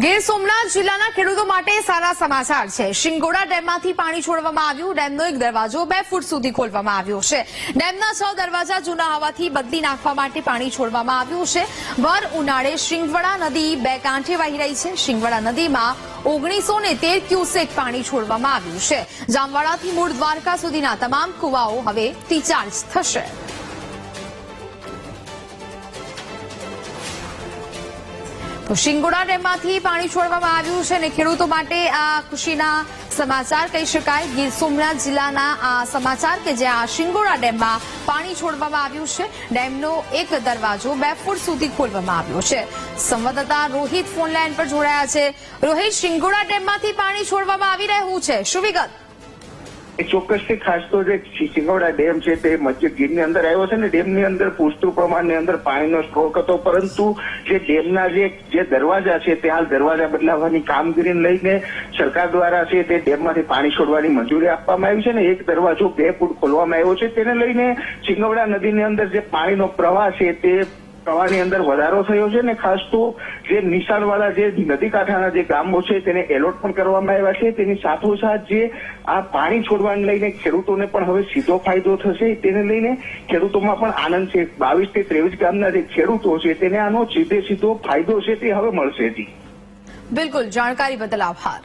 ગીર સોમનાથ જિલ્લાના ખેડૂતો માટે સારા સમાચાર છે. શિંગોડા ડેમમાંથી પાણી છોડવામાં આવ્યું, ડેમનો એક દરવાજો બે ફૂટ સુધી ખોલવામાં આવ્યો છે. ડેમના છ દરવાજા જૂના હોવાથી બદલી નાખવા માટે પાણી છોડવામાં આવ્યું છે. ભર ઉનાળે શિંગવડા નદી બે કાંઠે વહી રહી છે. શિંગવડા નદીમાં ઓગણીસો ને તેર ક્યુસેક પાણી છોડવામાં આવ્યું છે. જામવાડાથી મૂળ દ્વારકા સુધીના તમામ કુવાઓ હવે રિચાર્જ થશે. તો શિંગોડા ડેમમાંથી પાણી છોડવામાં આવ્યું છે અને ખેડૂતો માટે આ ખુશીના સમાચાર કહી શકાય. ગીર સોમનાથ જિલ્લાના આ સમાચાર કે જ્યાં શિંગોડા ડેમમાં પાણી છોડવામાં આવ્યું છે. ડેમનો એક દરવાજો બે ફૂટ સુધી ખોલવામાં આવ્યો છે. સંવાદદાતા રોહિત ફોન લાઈન પર જોડાયા છે. રોહિત, શિંગોડા ડેમમાંથી પાણી છોડવામાં આવી રહ્યું છે. શું વિગત? એ ચોક્કસથી ખાસ તો જે સિંગોડા ડેમ છે તે મધ્ય ગીરની અંદર આવ્યો છે ને ડેમની અંદર પૂરતું પ્રમાણની અંદર પાણીનો સ્ટ્રોક હતો. પરંતુ જે ડેમના જે જે દરવાજા છે તે હાલ દરવાજા બદલાવવાની કામગીરીને લઈને સરકાર દ્વારા છે તે ડેમમાંથી પાણી છોડવાની મંજૂરી આપવામાં આવી છે ને એક દરવાજો બે ફૂટ ખોલવામાં આવ્યો છે. તેને લઈને સિંગોડા નદીની અંદર જે પાણીનો પ્રવાહ છે તે પ્રવાહની અંદર વધારો થયો છે ને ખાસ તો જે નિશાળવાળા જે નદી કાંઠાના જે ગામો છે તેને એલોટ પણ કરવામાં આવ્યા છે. તેની સાથોસાથ જે આ પાણી છોડવાને લઈને ખેડૂતોને પણ હવે સીધો ફાયદો થશે તેને લઈને ખેડૂતોમાં પણ આનંદ છે. બાવીસથી ત્રેવીસ ગામના જે ખેડૂતો છે તેને આનો સીધે સીધો ફાયદો છે તે હવે મળશે જી. બિલકુલ, જાણકારી બદલ આભાર.